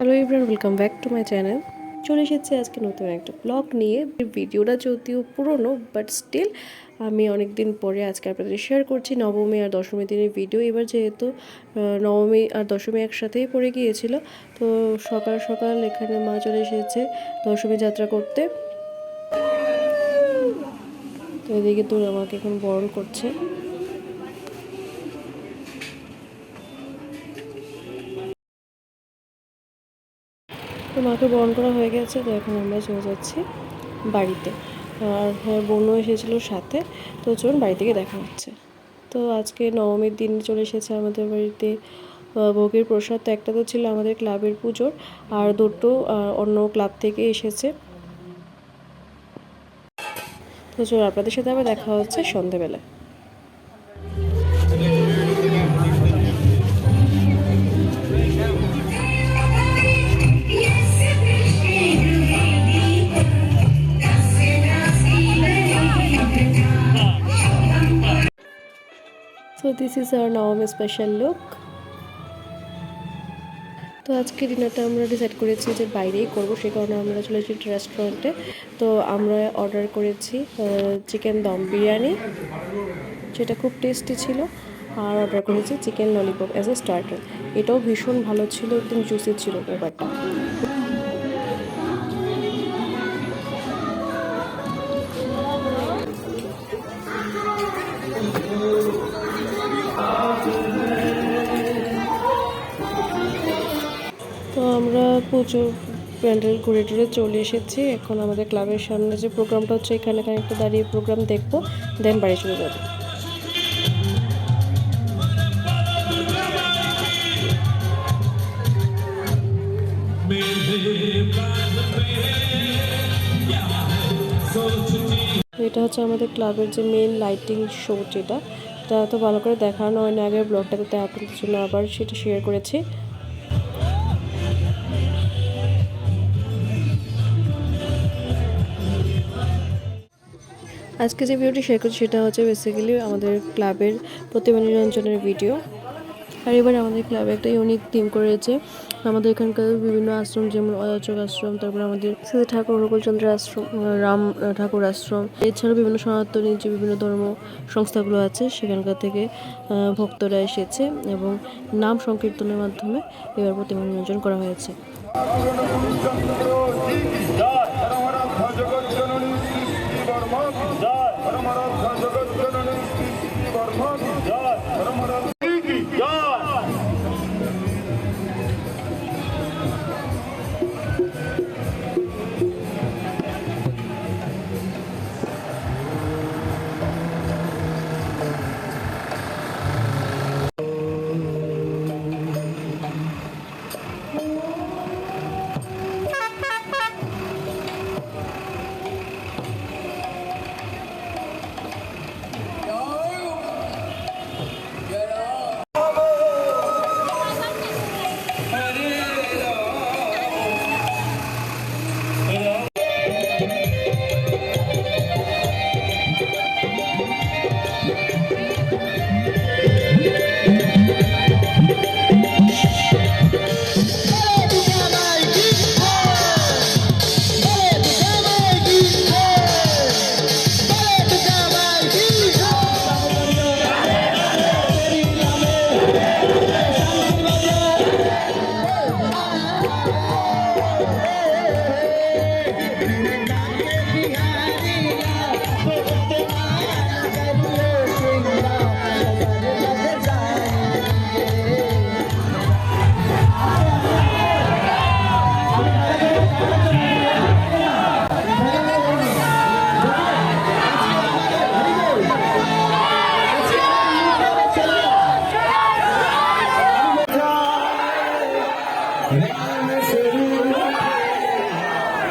Hello everyone welcome back to my channel চলে এসেছি আজকে নতুন একটা ব্লগ নিয়ে। ভিডিওটা যদিও পুরনো বাট স্টিল আমি অনেক দিন পরে আজকে আপনাদের শেয়ার করছি নবমী আর দশমী দিনের ভিডিও এবার যেহেতু নবমী আর দশমী একসাথেই পড়ে গিয়েছিল, তো সকাল সকাল এখানে মা চলে এসেছে দশমী যাত্রা করতে। তো এদিকে তো আমাকে এখন বরণ করছে। তো মাকে বরণ করা হয়ে গেছে, তো এখন আমরা চলে যাচ্ছি বাড়িতে। আর হ্যাঁ বোনও এসেছিল সাথে, তো চলুন বাড়ি থেকে দেখা হচ্ছে। তো আজকে নবমীর দিন চলে এসেছে আমাদের বাড়িতে। ভোগের প্রসাদ তো একটা তো ছিল আমাদের ক্লাবের পুজোর, আর দুটো অন্য ক্লাব থেকে এসেছে। তো চলুন আপনাদের সাথে আবার দেখা হচ্ছে সন্ধেবেলায়। সো দিস ইজ আওয়ার নবমী স্পেশাল লুক তো আজকে ডিনারটা আমরা ডিসাইড করেছি যে বাইরেই করব, সে কারণে আমরা চলে এসেছি রেস্টুরেন্টে তো আমরা অর্ডার করেছি চিকেন দম বিরিয়ানি যেটা খুব টেস্টি ছিল। আর অর্ডার করেছি chicken lollipop as a starter এটাও ভীষণ ভালো ছিল, একদম জুসি ছিল ব্যাপারটা। আমরা পুজো প্যান্ডেল ঘুরে টুরে চলে এসেছি। এখন আমাদের ক্লাবের সামনে যে প্রোগ্রামটা হচ্ছে, এখানে একটা দাঁড়িয়ে প্রোগ্রাম দেখব দেন বাড়ি চলে যাব। এটা হচ্ছে আমাদের ক্লাবের যে মেন লাইটিং শো যেটা, তা তো ভালো করে দেখানো হয়নি আগের ব্লগটাতে আপনাদের জন্য আবার সেটা শেয়ার করেছি। আজকে যে ভিডিওটি শেয়ার করছি সেটা হচ্ছে বেসিক্যালি আমাদের ক্লাবের প্রতিমা নিরঞ্জনের ভিডিও আর এবার আমাদের ক্লাবে একটা ইউনিক থিম করেছে। আমাদের এখানকার বিভিন্ন আশ্রম যেমন অযাচক আশ্রম, তারপর আমাদের শ্রী ঠাকুর অনুকূলচন্দ্র আশ্রম, রাম ঠাকুর আশ্রম। এছাড়াও বিভিন্ন সনাতনী যে বিভিন্ন ধর্ম সংস্থাগুলো আছে সেখানকার থেকে ভক্তরা এসেছে এবং নাম সংকীর্তনের মাধ্যমে এবার প্রতিমা নিরঞ্জন করা হয়েছে। Close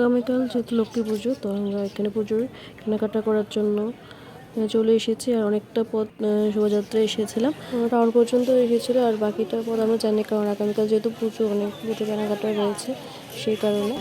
আগামীকাল যেহেতু লক্ষ্মী পুজো, তো আমরা এখানে পুজোর কেনাকাটা করার জন্য চলে এসেছি আর অনেকটা পথ শোভাযাত্রায় শোভাযাত্রা এসেছিলাম টাউন পর্যন্ত এসেছিল আর বাকিটা পথ আমরা জানি কারণ আগামীকাল যেহেতু পুজো, অনেক পুজো কেনাকাটা রয়েছে সেই কারণে।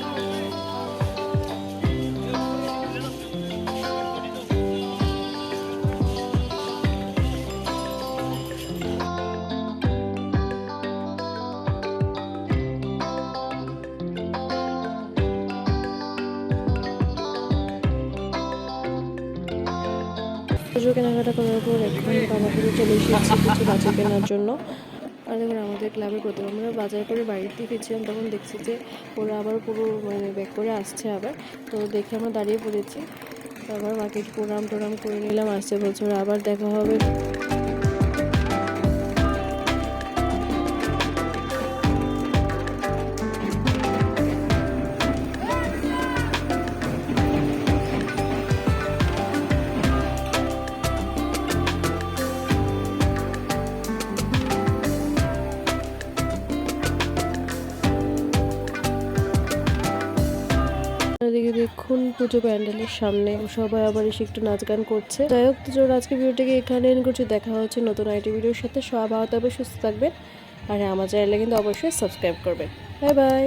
পুজো কেনাকাটা করার পর এখন বাবাপুরে চলে এসেছি কিছু বাজার কেনার জন্য। আর দেখুন, আমাদের ক্লাবে প্রতি আমরা বাজার করে বাড়িতে ফিরছিলাম তখন দেখছি যে ওরা আবার পুরো মানে ব্যাক করে আসছে আবার। তো দেখে আমরা দাঁড়িয়ে পড়েছি। আবার মাকে প্রণাম টোনাম করে নিলাম, আসছে বছর আবার দেখা হবে। পুজো প্যান্ডেলের সামনে সবাই আবার এসে একটু নাচ গান করছে। যাই হোক, তো চলো আজকে ভিডিওটাকে এখানে এন্ড করছি। দেখা হচ্ছে নতুন আইটি ভিডিওর সাথে। সব ভালো থাকবে সুস্থ থাকবেন। আর আমার চ্যানেলে কিন্তু অবশ্যই সাবস্ক্রাইব করবেন। Bye bye